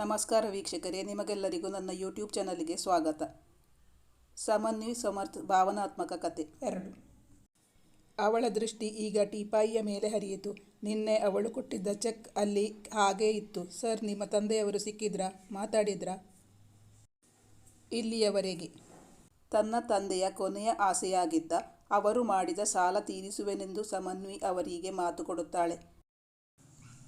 ನಮಸ್ಕಾರ ವೀಕ್ಷಕರೇ, ನಿಮಗೆಲ್ಲರಿಗೂ ನನ್ನ ಯೂಟ್ಯೂಬ್ ಚಾನಲ್ಗೆ ಸ್ವಾಗತ. ಸಮನ್ವಿ ಸಮರ್ಥ, ಭಾವನಾತ್ಮಕ ಕತೆ. ಎರಡು. ಅವಳ ದೃಷ್ಟಿ ಈಗ ಟೀಪಾಯಿಯ ಮೇಲೆ ಹರಿಯಿತು. ನಿನ್ನೆ ಅವಳು ಕೊಟ್ಟಿದ್ದ ಚೆಕ್ ಅಲ್ಲಿ ಹಾಗೇ ಇತ್ತು. ಸರ್, ನಿಮ್ಮ ತಂದೆಯವರು ಸಿಕ್ಕಿದ್ರಾ? ಮಾತಾಡಿದ್ರಾ? ಇಲ್ಲಿಯವರೆಗೆ. ತನ್ನ ತಂದೆಯ ಕೊನೆಯ ಆಸೆಯಾಗಿದ್ದ, ಅವರು ಮಾಡಿದ ಸಾಲ ತೀರಿಸುವೆನೆಂದು ಸಮನ್ವಿ ಅವರಿಗೆ ಮಾತು ಕೊಡುತ್ತಾಳೆ.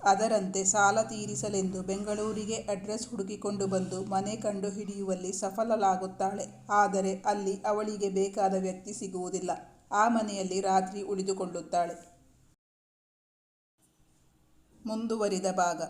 ಅದರಂತೆ ಸಾಲ ತೀರಿಸಲೆಂದು ಬೆಂಗಳೂರಿಗೆ ಅಡ್ರೆಸ್ ಹುಡುಕಿಕೊಂಡು ಬಂದು ಮನೆ ಕಂಡು ಹಿಡಿಯುವಲ್ಲಿ ಸಫಲಳಾಗುತ್ತಾಳೆ. ಆದರೆ ಅಲ್ಲಿ ಅವಳಿಗೆ ಬೇಕಾದ ವ್ಯಕ್ತಿ ಸಿಗುವುದಿಲ್ಲ. ಆ ಮನೆಯಲ್ಲಿ ರಾತ್ರಿ ಉಳಿದುಕೊಳ್ಳುತ್ತಾಳೆ. ಮುಂದುವರಿದ ಭಾಗ.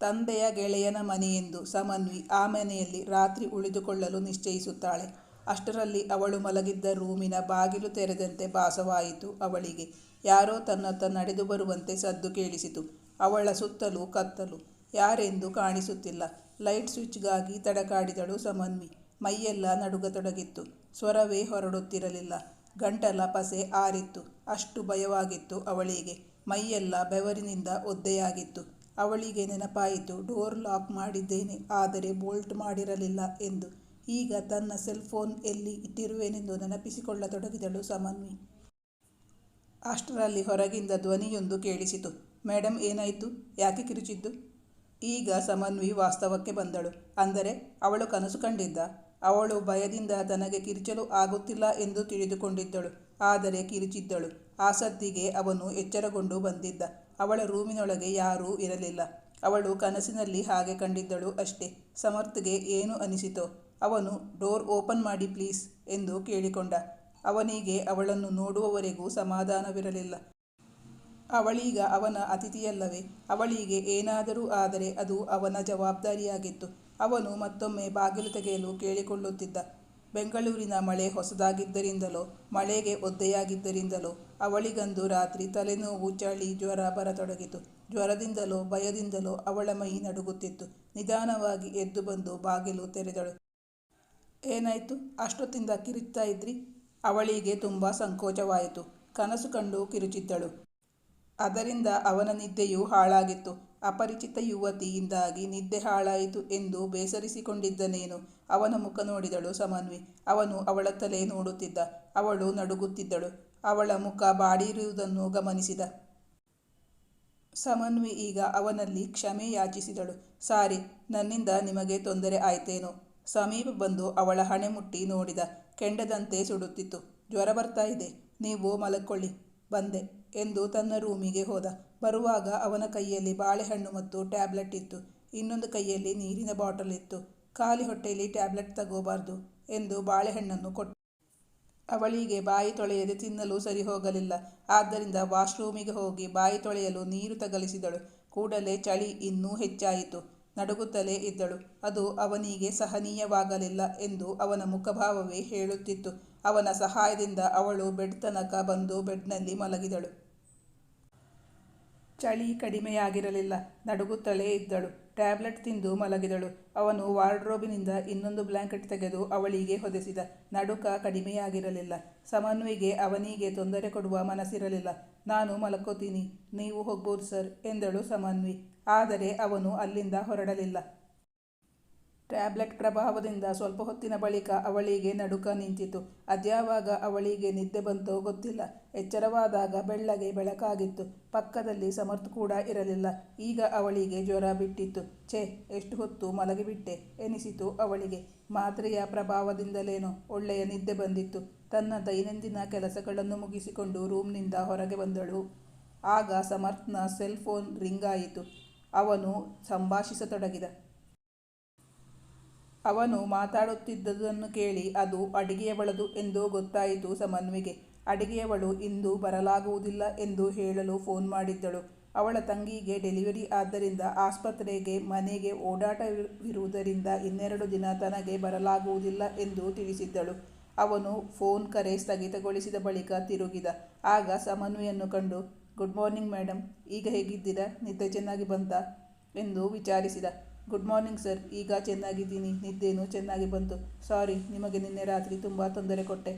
ತಂದೆಯ ಗೆಳೆಯನ ಮನೆಯೆಂದು ಸಮನ್ವಿ ಆ ಮನೆಯಲ್ಲಿ ರಾತ್ರಿ ಉಳಿದುಕೊಳ್ಳಲು ನಿಶ್ಚಯಿಸುತ್ತಾಳೆ. ಅಷ್ಟರಲ್ಲಿ ಅವಳು ಮಲಗಿದ್ದ ರೂಮಿನ ಬಾಗಿಲು ತೆರೆದಂತೆ ಭಾಸವಾಯಿತು ಅವಳಿಗೆ. ಯಾರೋ ತನ್ನತ್ತ ನಡೆದು ಬರುವಂತೆ ಸದ್ದು ಕೇಳಿಸಿತು. ಅವಳ ಸುತ್ತಲೂ ಕತ್ತಲು. ಯಾರೆಂದು ಕಾಣಿಸುತ್ತಿಲ್ಲ. ಲೈಟ್ ಸ್ವಿಚ್ಗಾಗಿ ತಡಕಾಡಿದಳು ಸಮನ್ವಿ. ಮೈಯೆಲ್ಲ ನಡುಗತೊಡಗಿತ್ತು. ಸ್ವರವೇ ಹೊರಡುತ್ತಿರಲಿಲ್ಲ. ಗಂಟಲ ಪಸೆ ಆರಿತ್ತು. ಅಷ್ಟು ಭಯವಾಗಿತ್ತು ಅವಳಿಗೆ. ಮೈಯೆಲ್ಲ ಬೆವರಿನಿಂದ ಒದ್ದೆಯಾಗಿತ್ತು. ಅವಳಿಗೆ ನೆನಪಾಯಿತು, ಡೋರ್ ಲಾಕ್ ಮಾಡಿದ್ದೇನೆ, ಆದರೆ ಬೋಲ್ಟ್ ಮಾಡಿರಲಿಲ್ಲ ಎಂದು. ಈಗ ತನ್ನ ಸೆಲ್ ಫೋನ್ ಎಲ್ಲಿ ಇಟ್ಟಿರುವೆನೆಂದು ನೆನಪಿಸಿಕೊಳ್ಳತೊಡಗಿದಳು ಸಮನ್ವಿ. ಅಷ್ಟರಲ್ಲಿ ಹೊರಗಿಂದ ಧ್ವನಿಯೊಂದು ಕೇಳಿಸಿತು. ಮೇಡಮ್ ಏನಾಯಿತು? ಯಾಕೆ ಕಿರುಚಿದ್ದು? ಈಗ ಸಮನ್ವಿ ವಾಸ್ತವಕ್ಕೆ ಬಂದಳು. ಅಂದರೆ ಅವಳು ಕನಸು ಕಂಡಿದ್ದ. ಅವಳು ಭಯದಿಂದ ತನಗೆ ಕಿರುಚಲು ಆಗುತ್ತಿಲ್ಲ ಎಂದು ತಿಳಿದುಕೊಂಡಿದ್ದಳು. ಆದರೆ ಕಿರುಚಿದ್ದಳು. ಆ ಸದ್ದಿಗೆ ಅವನು ಎಚ್ಚರಗೊಂಡು ಬಂದಿದ್ದ. ಅವಳ ರೂಮಿನೊಳಗೆ ಯಾರೂ ಇರಲಿಲ್ಲ. ಅವಳು ಕನಸಿನಲ್ಲಿ ಹಾಗೆ ಕಂಡಿದ್ದಳು ಅಷ್ಟೇ. ಸಮರ್ಥ್ಗೆ ಏನು ಅನಿಸಿತೋ? ಅವನು ಡೋರ್ ಓಪನ್ ಮಾಡಿ ಪ್ಲೀಸ್ ಎಂದು ಕೇಳಿಕೊಂಡ. ಅವನಿಗೆ ಅವಳನ್ನು ನೋಡುವವರೆಗೂ ಸಮಾಧಾನವಿರಲಿಲ್ಲ. ಅವಳೀಗ ಅವನ ಅತಿಥಿಯಲ್ಲವೇ? ಅವಳಿಗೆ ಏನಾದರೂ ಆದರೆ ಅದು ಅವನ ಜವಾಬ್ದಾರಿಯಾಗಿತ್ತು. ಅವನು ಮತ್ತೊಮ್ಮೆ ಬಾಗಿಲು ತೆಗೆಯಲು ಕೇಳಿಕೊಳ್ಳುತ್ತಿದ್ದ. ಬೆಂಗಳೂರಿನ ಮಳೆ ಹೊಸದಾಗಿದ್ದರಿಂದಲೋ, ಮಳೆಗೆ ಒದ್ದೆಯಾಗಿದ್ದರಿಂದಲೋ, ಅವಳಿಗಂದು ರಾತ್ರಿ ತಲೆನೋವು, ಚಳಿ, ಜ್ವರ ಬರತೊಡಗಿತು. ಜ್ವರದಿಂದಲೋ, ಭಯದಿಂದಲೋ ಅವಳ ಮೈ ನಡುಗುತ್ತಿತ್ತು. ನಿಧಾನವಾಗಿ ಎದ್ದು ಬಂದು ಬಾಗಿಲು ತೆರೆದಳು. ಏನಾಯಿತು? ಅಷ್ಟೊತ್ತಿಂದ ಕಿರಿತಾ ಇದ್ರಿ? ಅವಳಿಗೆ ತುಂಬ ಸಂಕೋಚವಾಯಿತು. ಕನಸು ಕಂಡು ಕಿರುಚಿದ್ದಳು. ಅದರಿಂದ ಅವನ ನಿದ್ದೆಯೂ ಹಾಳಾಗಿತ್ತು. ಅಪರಿಚಿತ ಯುವತಿಯಿಂದಾಗಿ ನಿದ್ದೆ ಹಾಳಾಯಿತು ಎಂದು ಬೇಸರಿಸಿಕೊಂಡಿದ್ದನೇನು? ಅವನ ಮುಖ ನೋಡಿದಳು ಸಮನ್ವಿ. ಅವನು ಅವಳ ತಲೆ ನೋಡುತ್ತಿದ್ದ. ಅವಳು ನಡುಗುತ್ತಿದ್ದಳು. ಅವಳ ಮುಖ ಬಾಡಿರುವುದನ್ನು ಗಮನಿಸಿದ. ಸಮನ್ವಿ ಈಗ ಅವನಲ್ಲಿ ಕ್ಷಮೆ ಯಾಚಿಸಿದಳು. ಸಾರಿ, ನನ್ನಿಂದ ನಿಮಗೆ ತೊಂದರೆ ಆಯ್ತೇನೋ? ಸಮೀಪ ಬಂದು ಅವಳ ಹಣೆ ಮುಟ್ಟಿ ನೋಡಿದ. ಕೆಂಡದಂತೆ ಸುಡುತ್ತಿತ್ತು. ಜ್ವರ ಬರ್ತಾ ಇದೆ. ನೀವು ಮಲಕ್ಕೊಳ್ಳಿ. ಬಂದೆ. ಎಂದು ತನ್ನ ರೂಮಿಗೆ ಹೋದ. ಬರುವಾಗ ಅವನ ಕೈಯಲ್ಲಿ ಬಾಳೆಹಣ್ಣು ಮತ್ತು ಟ್ಯಾಬ್ಲೆಟ್ ಇತ್ತು. ಇನ್ನೊಂದು ಕೈಯಲ್ಲಿ ನೀರಿನ ಬಾಟಲ್ ಇತ್ತು. ಖಾಲಿ ಹೊಟ್ಟೆಯಲ್ಲಿ ಟ್ಯಾಬ್ಲೆಟ್ ತಗೋಬಾರ್ದು ಎಂದು ಬಾಳೆಹಣ್ಣನ್ನು ಕೊಟ್ಟ. ಅವಳಿಗೆ ಬಾಯಿ ತೊಳೆಯದೆ ತಿನ್ನಲು ಸರಿ ಹೋಗಲಿಲ್ಲ. ಆದ್ದರಿಂದ ವಾಶ್ರೂಮಿಗೆ ಹೋಗಿ ಬಾಯಿ ತೊಳೆಯಲು ನೀರು ತಗಲಿಸಿದಳು. ಕೂಡಲೇ ಚಳಿ ಇನ್ನೂ ಹೆಚ್ಚಾಯಿತು. ನಡುಗುತ್ತಲೇ ಇದ್ದಳು. ಅದು ಅವನಿಗೆ ಸಹನೀಯವಾಗಲಿಲ್ಲ ಎಂದು ಅವನ ಮುಖಭಾವವೇ ಹೇಳುತ್ತಿತ್ತು. ಅವನ ಸಹಾಯದಿಂದ ಅವಳು ಬೆಡ್ ತನಕ ಬಂದು ಬೆಡ್ನಲ್ಲಿ ಮಲಗಿದಳು. ಚಳಿ ಕಡಿಮೆಯಾಗಿರಲಿಲ್ಲ. ನಡುಗುತ್ತಲೇ ಇದ್ದಳು. ಟ್ಯಾಬ್ಲೆಟ್ ತಿಂದು ಮಲಗಿದಳು. ಅವನು ವಾರ್ಡ್ರೋಬಿನಿಂದ ಇನ್ನೊಂದು ಬ್ಲ್ಯಾಂಕೆಟ್ ತೆಗೆದು ಅವಳಿಗೆ ಹೊದೆಸಿದ. ನಡುಕ ಕಡಿಮೆಯಾಗಿರಲಿಲ್ಲ. ಸಮನ್ವಿಗೆ ಅವನಿಗೆ ತೊಂದರೆ ಕೊಡುವ ಮನಸ್ಸಿರಲಿಲ್ಲ. ನಾನು ಮಲಕೋತೀನಿ. ನೀವು ಹೋಗ್ಬೋದು ಸರ್, ಎಂದಳು ಸಮನ್ವಿ. ಆದರೆ ಅವನು ಅಲ್ಲಿಂದ ಹೊರಡಲಿಲ್ಲ. ಟ್ಯಾಬ್ಲೆಟ್ ಪ್ರಭಾವದಿಂದ ಸ್ವಲ್ಪ ಹೊತ್ತಿನ ಬಳಿಕ ಅವಳಿಗೆ ನಡುಕ ನಿಂತಿತು. ಅದ್ಯಾವಾಗ ಅವಳಿಗೆ ನಿದ್ದೆ ಬಂತೋ ಗೊತ್ತಿಲ್ಲ. ಎಚ್ಚರವಾದಾಗ ಬೆಳ್ಳಗೆ ಬೆಳಕಾಗಿತ್ತು. ಪಕ್ಕದಲ್ಲಿ ಸಮರ್ಥ್ ಕೂಡ ಇರಲಿಲ್ಲ. ಈಗ ಅವಳಿಗೆ ಜ್ವರ ಬಿಟ್ಟಿತ್ತು. ಛೇ, ಎಷ್ಟು ಹೊತ್ತು ಮಲಗಿಬಿಟ್ಟೆ ಎನಿಸಿತು ಅವಳಿಗೆ. ಮಾತ್ರೆಯ ಪ್ರಭಾವದಿಂದಲೇನೋ ಒಳ್ಳೆಯ ನಿದ್ದೆ ಬಂದಿತ್ತು. ತನ್ನ ದೈನಂದಿನ ಕೆಲಸಗಳನ್ನು ಮುಗಿಸಿಕೊಂಡು ರೂಮ್ನಿಂದ ಹೊರಗೆ ಬಂದಳು. ಆಗ ಸಮರ್ಥ್ನ ಸೆಲ್ ಫೋನ್ ರಿಂಗ್ ಆಯಿತು. ಅವನು ಸಂಭಾಷಿಸತೊಡಗಿದ. ಅವನು ಮಾತಾಡುತ್ತಿದ್ದುದನ್ನು ಕೇಳಿ ಅದು ಅಡಿಗೆಯವಳದು ಎಂದು ಗೊತ್ತಾಯಿತು ಸಮನ್ವಿಗೆ. ಅಡಿಗೆಯವಳು ಇಂದು ಬರಲಾಗುವುದಿಲ್ಲ ಎಂದು ಹೇಳಲು ಫೋನ್ ಮಾಡಿದ್ದಳು. ಅವಳ ತಂಗಿಗೆ ಡೆಲಿವರಿ ಆದ್ದರಿಂದ ಆಸ್ಪತ್ರೆಗೆ, ಮನೆಗೆ ಓಡಾಟವಿರುವುದರಿಂದ ಇನ್ನೆರಡು ದಿನ ತನಗೆ ಬರಲಾಗುವುದಿಲ್ಲ ಎಂದು ತಿಳಿಸಿದ್ದಳು. ಅವನು ಫೋನ್ ಕರೆ ಸ್ಥಗಿತಗೊಳಿಸಿದ ಬಳಿಕ ತಿರುಗಿದ. ಆಗ ಸಮನ್ವಿಯನ್ನು ಕಂಡು, ಗುಡ್ ಮಾರ್ನಿಂಗ್ ಮೇಡಮ್ ಈಗ ಹೇಗಿದ್ದೀರಾ? ನಿದ್ದೆ ಚೆನ್ನಾಗಿ ಬಂತ? ಎಂದು ವಿಚಾರಿಸಿದ. ಗುಡ್ ಮಾರ್ನಿಂಗ್ ಸರ್ ಈಗ ಚೆನ್ನಾಗಿದ್ದೀನಿ. ನಿದ್ದೇನು? ಚೆನ್ನಾಗಿ ಬಂತು. ಸಾರಿ ನಿಮಗೆ ನಿನ್ನೆ ರಾತ್ರಿ ತುಂಬ ತೊಂದರೆ ಕೊಟ್ಟೆ.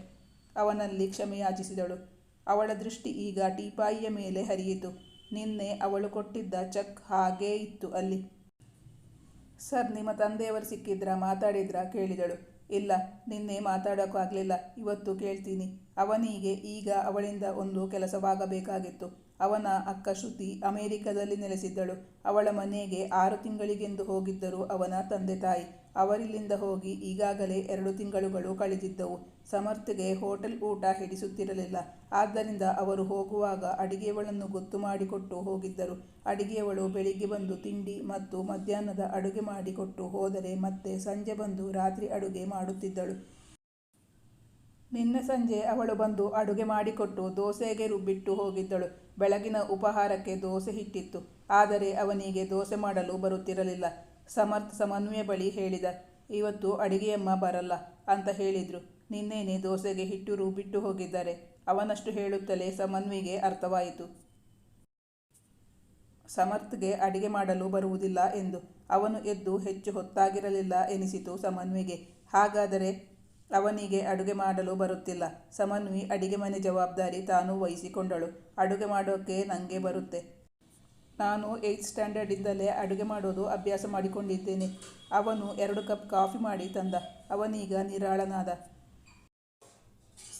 ಅವನಲ್ಲಿ ಕ್ಷಮೆಯಾಚಿಸಿದಳು ಅವಳ ದೃಷ್ಟಿ ಈಗ ಟೀಪಾಯಿಯ ಮೇಲೆ ಹರಿಯಿತು. ನಿನ್ನೆ ಅವಳು ಕೊಟ್ಟಿದ್ದ ಚೆಕ್ ಹಾಗೇ ಇತ್ತು ಅಲ್ಲಿ. ಸರ್, ನಿಮ್ಮ ತಂದೆಯವರು ಸಿಕ್ಕಿದ್ರಾ, ಮಾತಾಡಿದ್ರಾ ಕೇಳಿದಳು. ಇಲ್ಲ, ನಿನ್ನೆ ಮಾತಾಡೋಕ್ಕಾಗಲಿಲ್ಲ. ಇವತ್ತು ಕೇಳ್ತೀನಿ. ಅವನಿಗೆ ಈಗ ಅವಳಿಂದ ಒಂದು ಕೆಲಸವಾಗಬೇಕಾಗಿತ್ತು. ಅವನ ಅಕ್ಕ ಶ್ರುತಿ ಅಮೆರಿಕದಲ್ಲಿ ನೆಲೆಸಿದ್ದಳು. ಅವಳ ಮನೆಗೆ ಆರು ತಿಂಗಳಿಗೆಂದು ಹೋಗಿದ್ದರು ಅವನ ತಂದೆ ತಾಯಿ ಅವರಿಲ್ಲಿಂದ ಹೋಗಿ ಈಗಾಗಲೇ ಎರಡು ತಿಂಗಳುಗಳು ಕಳೆದಿದ್ದವು. ಸಮರ್ಥ್ಗೆ ಹೋಟೆಲ್ ಊಟ ಹಿಡಿಸುತ್ತಿರಲಿಲ್ಲ. ಆದ್ದರಿಂದ ಅವರು ಹೋಗುವಾಗ ಅಡಿಗೆಯವಳನ್ನು ಗೊತ್ತು ಮಾಡಿಕೊಟ್ಟು ಹೋಗಿದ್ದರು. ಅಡಿಗೆಯವಳು ಬೆಳಿಗ್ಗೆ ಬಂದು ತಿಂಡಿ ಮತ್ತು ಮಧ್ಯಾಹ್ನದ ಅಡುಗೆ ಮಾಡಿಕೊಟ್ಟು ಹೋದರೆ ಮತ್ತೆ ಸಂಜೆ ಬಂದು ರಾತ್ರಿ ಅಡುಗೆ ಮಾಡುತ್ತಿದ್ದಳು. ನಿನ್ನೆ ಸಂಜೆ ಅವಳು ಬಂದು ಅಡುಗೆ ಮಾಡಿಕೊಟ್ಟು ದೋಸೆಗೆ ರುಬ್ಬಿಟ್ಟು ಹೋಗಿದ್ದಳು. ಬೆಳಗಿನ ಉಪಹಾರಕ್ಕೆ ದೋಸೆ ಹಿಟ್ಟಿತ್ತು. ಆದರೆ ಅವನಿಗೆ ದೋಸೆ ಮಾಡಲು ಬರುತ್ತಿರಲಿಲ್ಲ. ಸಮರ್ಥ್ ಸಮನ್ವಯ ಬಳಿ ಹೇಳಿದ, ಇವತ್ತು ಅಡಿಗೆಯಮ್ಮ ಬರಲ್ಲ ಅಂತ ಹೇಳಿದ್ರು. ನಿನ್ನೇನೆ ದೋಸೆಗೆ ಹಿಟ್ಟು ರುಬ್ಬಿಟ್ಟು ಹೋಗಿದ್ದಾರೆ. ಅವನಷ್ಟು ಹೇಳುತ್ತಲೇ ಸಮನ್ವಿಗೆ ಅರ್ಥವಾಯಿತು. ಸಮರ್ಥ್ಗೆ ಅಡಿಗೆ ಮಾಡಲು ಬರುವುದಿಲ್ಲ ಎಂದು. ಅವನು ಎದ್ದು ಹೆಚ್ಚು ಹೊತ್ತಾಗಿರಲಿಲ್ಲ ಎನಿಸಿತು ಸಮನ್ವಿಗೆ. ಹಾಗಾದರೆ ಅವನಿಗೆ ಅಡುಗೆ ಮಾಡಲು ಬರುತ್ತಿಲ್ಲ. ಸಮನ್ವಿ ಅಡಿಗೆ ಮನೆ ಜವಾಬ್ದಾರಿ ತಾನು ವಹಿಸಿಕೊಂಡಳು. ಅಡುಗೆ ಮಾಡೋಕ್ಕೆ ನನಗೆ ಬರುತ್ತೆ. ನಾನು ಏಯ್ತ್ ಸ್ಟ್ಯಾಂಡರ್ಡಿಂದಲೇ ಅಡುಗೆ ಮಾಡೋದು ಅಭ್ಯಾಸ ಮಾಡಿಕೊಂಡಿದ್ದೇನೆ. ಅವನು ಎರಡು ಕಪ್ ಕಾಫಿ ಮಾಡಿ ತಂದ. ಅವನೀಗ ನಿರಾಳನಾದ.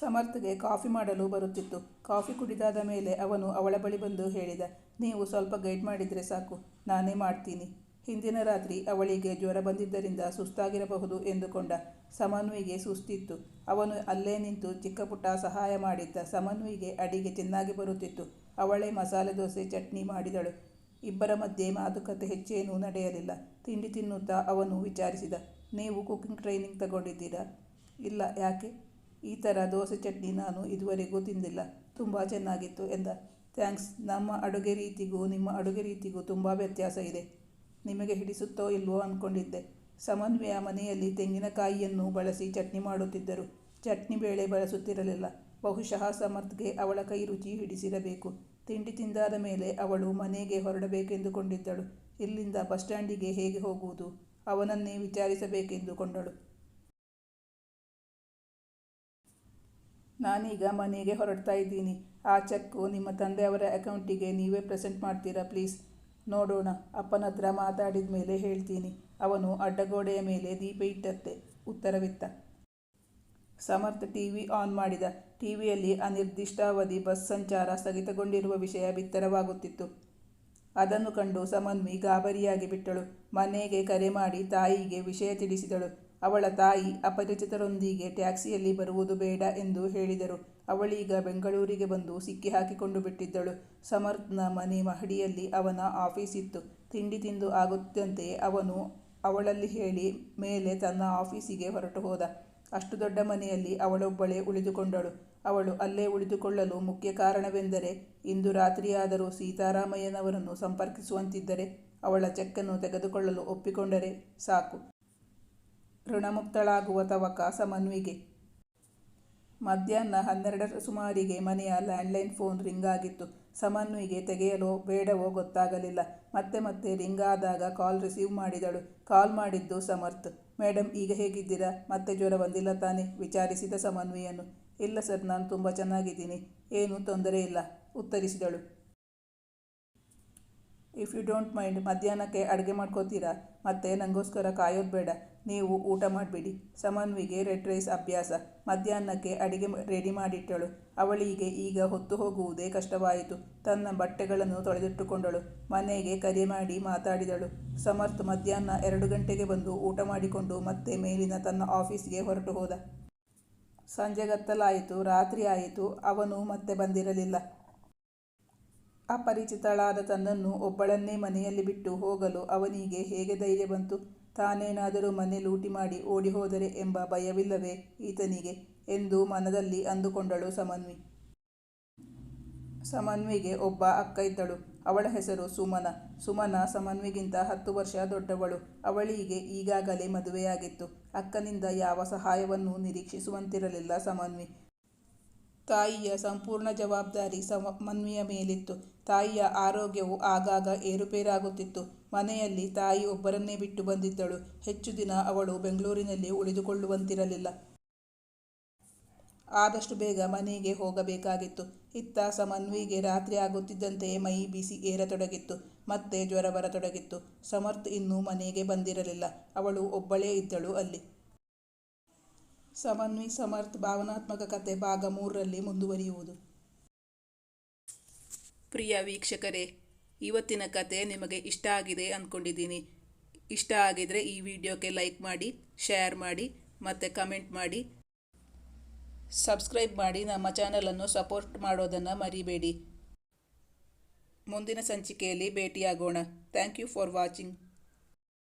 ಸಮರ್ಥ್ಗೆ ಕಾಫಿ ಮಾಡಲು ಬರುತ್ತಿತ್ತು. ಕಾಫಿ ಕುಡಿದಾದ ಮೇಲೆ ಅವನು ಅವಳ ಬಳಿ ಬಂದು ಹೇಳಿದ, ನೀವು ಸ್ವಲ್ಪ ಗೈಡ್ ಮಾಡಿದರೆ ಸಾಕು. ನಾನೇ ಮಾಡ್ತೀನಿ. ಹಿಂದಿನ ರಾತ್ರಿ ಅವಳಿಗೆ ಜ್ವರ ಬಂದಿದ್ದರಿಂದ ಸುಸ್ತಾಗಿರಬಹುದು ಎಂದುಕೊಂಡ ಸಮನ್ವಿಗೆ ಸುಸ್ತಿತ್ತು. ಅವನು ಅಲ್ಲೇ ನಿಂತು ಚಿಕ್ಕ ಪುಟ್ಟ ಸಹಾಯ ಮಾಡಿದ್ದ ಸಮನ್ವಿಗೆ ಅಡಿಗೆ ಚೆನ್ನಾಗಿ ಬರುತ್ತಿತ್ತು. ಅವಳೇ ಮಸಾಲೆ ದೋಸೆ, ಚಟ್ನಿ ಮಾಡಿದಳು. ಇಬ್ಬರ ಮಧ್ಯೆ ಮಾತುಕತೆ ಹೆಚ್ಚೇನೂ ನಡೆಯಲಿಲ್ಲ. ತಿಂಡಿ ತಿನ್ನುತ್ತಾ ಅವನು ವಿಚಾರಿಸಿದ, ನೀವು ಕುಕಿಂಗ್ ಟ್ರೈನಿಂಗ್ ತಗೊಂಡಿದ್ದೀರಾ? ಇಲ್ಲ, ಯಾಕೆ? ಈ ಥರ ದೋಸೆ, ಚಟ್ನಿ ನಾನು ಇದುವರೆಗೂ ತಿಂದಿಲ್ಲ. ತುಂಬ ಚೆನ್ನಾಗಿತ್ತು, ಎಂದ. ಥ್ಯಾಂಕ್ಸ್, ನಮ್ಮ ಅಡುಗೆ ರೀತಿಗೂ, ನಿಮ್ಮ ಅಡುಗೆ ರೀತಿಗೂ ತುಂಬ ವ್ಯತ್ಯಾಸ ಇದೆ. ನಿಮಗೆ ಹಿಡಿಸುತ್ತೋ ಇಲ್ವೋ ಅಂದ್ಕೊಂಡಿದ್ದೆ ಸಮನ್ವಯ ಮನೆಯಲ್ಲಿ ತೆಂಗಿನಕಾಯಿಯನ್ನು ಬಳಸಿ ಚಟ್ನಿ ಮಾಡುತ್ತಿದ್ದರು. ಚಟ್ನಿ ಬೇಳೆ ಬಳಸುತ್ತಿರಲಿಲ್ಲ. ಬಹುಶಃ ಸಮರ್ಥ್ಗೆ ಅವಳ ಕೈ ರುಚಿ ಹಿಡಿಸಿರಬೇಕು. ತಿಂಡಿ ತಿಂದಾದ ಮೇಲೆ ಅವಳು ಮನೆಗೆ ಹೊರಡಬೇಕೆಂದುಕೊಂಡಿದ್ದಳು. ಇಲ್ಲಿಂದ ಬಸ್ ಸ್ಟ್ಯಾಂಡಿಗೆ ಹೇಗೆ ಹೋಗುವುದು? ಅವನನ್ನೇ ವಿಚಾರಿಸಬೇಕೆಂದುಕೊಂಡಳು ನಾನೀಗ ಮನೆಗೆ ಹೊರಡ್ತಾ ಇದ್ದೀನಿ. ಆ ಚೆಕ್ಕು ನಿಮ್ಮ ತಂದೆಯವರ ಅಕೌಂಟಿಗೆ ನೀವೇ ಪ್ರೆಸೆಂಟ್ ಮಾಡ್ತೀರಾ ಪ್ಲೀಸ್? ನೋಡೋಣ, ಅಪ್ಪನ ಹತ್ರ ಮಾತಾಡಿದ ಮೇಲೆ ಹೇಳ್ತೀನಿ. ಅವನು ಅಡ್ಡಗೋಡೆಯ ಮೇಲೆ ದೀಪ ಇಟ್ಟತ್ತೆ ಉತ್ತರವಿತ್ತ. ಸಮರ್ಥ ಟಿವಿ ಆನ್ ಮಾಡಿದ. ಟಿವಿಯಲ್ಲಿ ಅನಿರ್ದಿಷ್ಟಾವಧಿ ಬಸ್ ಸಂಚಾರ ಸ್ಥಗಿತಗೊಂಡಿರುವ ವಿಷಯ ಬಿತ್ತರವಾಗುತ್ತಿತ್ತು. ಅದನ್ನು ಕಂಡು ಸಮನ್ವಿ ಗಾಬರಿಯಾಗಿ ಬಿಟ್ಟಳು. ಮನೆಗೆ ಕರೆ ಮಾಡಿ ತಾಯಿಗೆ ವಿಷಯ ತಿಳಿಸಿದಳು. ಅವಳ ತಾಯಿ ಅಪರಿಚಿತರೊಂದಿಗೆ ಟ್ಯಾಕ್ಸಿಯಲ್ಲಿ ಬರುವುದು ಬೇಡ ಎಂದು ಹೇಳಿದರು. ಅವಳೀಗ ಬೆಂಗಳೂರಿಗೆ ಬಂದು ಸಿಕ್ಕಿ ಹಾಕಿಕೊಂಡು ಬಿಟ್ಟಿದ್ದಳು. ಸಮರ್ಥ್ನ ಮನೆ ಮಹಡಿಯಲ್ಲಿ ಅವನ ಆಫೀಸ್ ಇತ್ತು. ತಿಂಡಿ ತಿಂದು ಆಗುತ್ತಂತೆ ಅವನು ಅವಳಲ್ಲಿ ಹೇಳಿ ಮೇಲೆ ತನ್ನ ಆಫೀಸಿಗೆ ಹೊರಟು ಹೋದ. ಅಷ್ಟು ದೊಡ್ಡ ಮನೆಯಲ್ಲಿ ಅವಳೊಬ್ಬಳೇ ಉಳಿದುಕೊಂಡಳು. ಅವಳು ಅಲ್ಲೇ ಉಳಿದುಕೊಳ್ಳಲು ಮುಖ್ಯ ಕಾರಣವೆಂದರೆ ಇಂದು ರಾತ್ರಿಯಾದರೂ ಸೀತಾರಾಮಯ್ಯನವರನ್ನು ಸಂಪರ್ಕಿಸುವಂತಿದ್ದರೆ ಅವಳ ಚೆಕ್ಕನ್ನು ತೆಗೆದುಕೊಳ್ಳಲು ಒಪ್ಪಿಕೊಂಡರೆ ಸಾಕು. ಋಣಮುಕ್ತಳಾಗುವ ತವಕ ಸಮನ್ವಿಗೆ. ಮಧ್ಯಾಹ್ನ ಹನ್ನೆರಡರ ಸುಮಾರಿಗೆ ಮನೆಯ ಲ್ಯಾಂಡ್ಲೈನ್ ಫೋನ್ ರಿಂಗ್ ಆಗಿತ್ತು ಸಮನ್ವಿಗೆ ತೆಗೆಯಲೋ ಬೇಡವೋ ಗೊತ್ತಾಗಲಿಲ್ಲ. ಮತ್ತೆ ಮತ್ತೆ ರಿಂಗ್ ಆದಾಗ ಕಾಲ್ ರಿಸೀವ್ ಮಾಡಿದಳು. ಕಾಲ್ ಮಾಡಿದ್ದು ಸಮರ್ಥ್. ಮೇಡಮ್ ಈಗ ಹೇಗಿದ್ದೀರಾ? ಮತ್ತೆ ಜ್ವರ ಬಂದಿಲ್ಲ ತಾನೇ? ವಿಚಾರಿಸಿದ ಸಮನ್ವಿಯನ್ನು ಇಲ್ಲ ಸರ್, ನಾನು ತುಂಬ ಚೆನ್ನಾಗಿದ್ದೀನಿ. ಏನೂ ತೊಂದರೆ ಇಲ್ಲ, ಉತ್ತರಿಸಿದಳು. ಇಫ್ ಯು ಡೋಂಟ್ ಮೈಂಡ್ ಮಧ್ಯಾಹ್ನಕ್ಕೆ ಅಡುಗೆ ಮಾಡ್ಕೋತೀರಾ? ಮತ್ತೆ ನನಗೋಸ್ಕರ ಕಾಯೋದು ಬೇಡ. ನೀವು ಊಟ ಮಾಡಿಬಿಡಿ. ಸಮನ್ವಿಗೆ ರೆಡ್ ರೈಸ್ ಅಭ್ಯಾಸ. ಮಧ್ಯಾಹ್ನಕ್ಕೆ ಅಡಿಗೆ ರೆಡಿ ಮಾಡಿಟ್ಟಳು. ಅವಳಿಗೆ ಈಗ ಹೊತ್ತು ಹೋಗುವುದೇ ಕಷ್ಟವಾಯಿತು. ತನ್ನ ಬಟ್ಟೆಗಳನ್ನು ತೊಳೆದಿಟ್ಟುಕೊಂಡಳು. ಮನೆಗೆ ಕರೆ ಮಾಡಿ ಮಾತಾಡಿದಳು. ಸಮರ್ಥ್ ಮಧ್ಯಾಹ್ನ ಎರಡು ಗಂಟೆಗೆ ಬಂದು ಊಟ ಮಾಡಿಕೊಂಡು ಮತ್ತೆ ಮೇಲಿನ ತನ್ನ ಆಫೀಸ್ಗೆ ಹೊರಟು ಹೋದ. ಸಂಜೆಗತ್ತಲಾಯಿತು, ರಾತ್ರಿ ಆಯಿತು. ಅವನು ಮತ್ತೆ ಬಂದಿರಲಿಲ್ಲ. ಅಪರಿಚಿತಳಾದ ತನ್ನನ್ನು ಒಬ್ಬಳನ್ನೇ ಮನೆಯಲ್ಲಿ ಬಿಟ್ಟು ಹೋಗಲು ಅವನಿಗೆ ಹೇಗೆ ಧೈರ್ಯ ಬಂತು? ತಾನೇನಾದರೂ ಮನೆ ಲೂಟಿ ಮಾಡಿ ಓಡಿ ಹೋದರೆ ಎಂಬ ಭಯವಿಲ್ಲವೇ ಈತನಿಗೆ? ಎಂದು ಮನದಲ್ಲಿ ಅಂದುಕೊಂಡಳು ಸಮನ್ವಿ. ಸಮನ್ವಿಗೆ ಒಬ್ಬ ಅಕ್ಕ ಇದ್ದಳು. ಅವಳ ಹೆಸರು ಸುಮನ. ಸುಮನ ಸಮನ್ವಿಗಿಂತ ಹತ್ತು ವರ್ಷ ದೊಡ್ಡವಳು. ಅವಳಿಗೆ ಈಗಾಗಲೇ ಮದುವೆಯಾಗಿತ್ತು. ಅಕ್ಕನಿಂದ ಯಾವ ಸಹಾಯವನ್ನು ನಿರೀಕ್ಷಿಸುವಂತಿರಲಿಲ್ಲ ಸಮನ್ವಿ. ತಾಯಿಯ ಸಂಪೂರ್ಣ ಜವಾಬ್ದಾರಿ ಸಮನ್ವಿಯ ಮೇಲಿತ್ತು. ತಾಯಿಯ ಆರೋಗ್ಯವು ಆಗಾಗ ಏರುಪೇರಾಗುತ್ತಿತ್ತು. ಮನೆಯಲ್ಲಿ ತಾಯಿ ಒಬ್ಬರನ್ನೇ ಬಿಟ್ಟು ಬಂದಿದ್ದಳು. ಹೆಚ್ಚು ದಿನ ಅವಳು ಬೆಂಗಳೂರಿನಲ್ಲಿ ಉಳಿದುಕೊಳ್ಳುವಂತಿರಲಿಲ್ಲ. ಆದಷ್ಟು ಬೇಗ ಮನೆಗೆ ಹೋಗಬೇಕಾಗಿತ್ತು. ಇತ್ತ ಸಮನ್ವಿಗೆ ರಾತ್ರಿ ಆಗುತ್ತಿದ್ದಂತೆಯೇ ಮೈ ಬಿಸಿ ಏರತೊಡಗಿತ್ತು. ಮತ್ತೆ ಜ್ವರ ಬರತೊಡಗಿತ್ತು. ಸಮರ್ಥ್ ಇನ್ನೂ ಮನೆಗೆ ಬಂದಿರಲಿಲ್ಲ. ಅವಳು ಒಬ್ಬಳೇ ಇದ್ದಳು ಅಲ್ಲಿ. ಸಮನ್ವಿ, ಸಮರ್ಥ್ ಭಾವನಾತ್ಮಕ ಕತೆ ಭಾಗ ಮೂರರಲ್ಲಿ ಮುಂದುವರಿಯುವುದು. ಪ್ರಿಯ ವೀಕ್ಷಕರೇ, ಇವತ್ತಿನ ಕತೆ ನಿಮಗೆ ಇಷ್ಟ ಆಗಿದೆ ಅಂದ್ಕೊಂಡಿದ್ದೀನಿ ಇಷ್ಟ ಆಗಿದರೆ ಈ ವಿಡಿಯೋಕ್ಕೆ ಲೈಕ್ ಮಾಡಿ, ಶೇರ್ ಮಾಡಿ, ಮತ್ತು ಕಮೆಂಟ್ ಮಾಡಿ. ಸಬ್ಸ್ಕ್ರೈಬ್ ಮಾಡಿ, ನಮ್ಮ ಚಾನಲನ್ನು ಸಪೋರ್ಟ್ ಮಾಡೋದನ್ನು ಮರಿಬೇಡಿ. ಮುಂದಿನ ಸಂಚಿಕೆಯಲ್ಲಿ ಭೇಟಿಯಾಗೋಣ. Thank you for watching.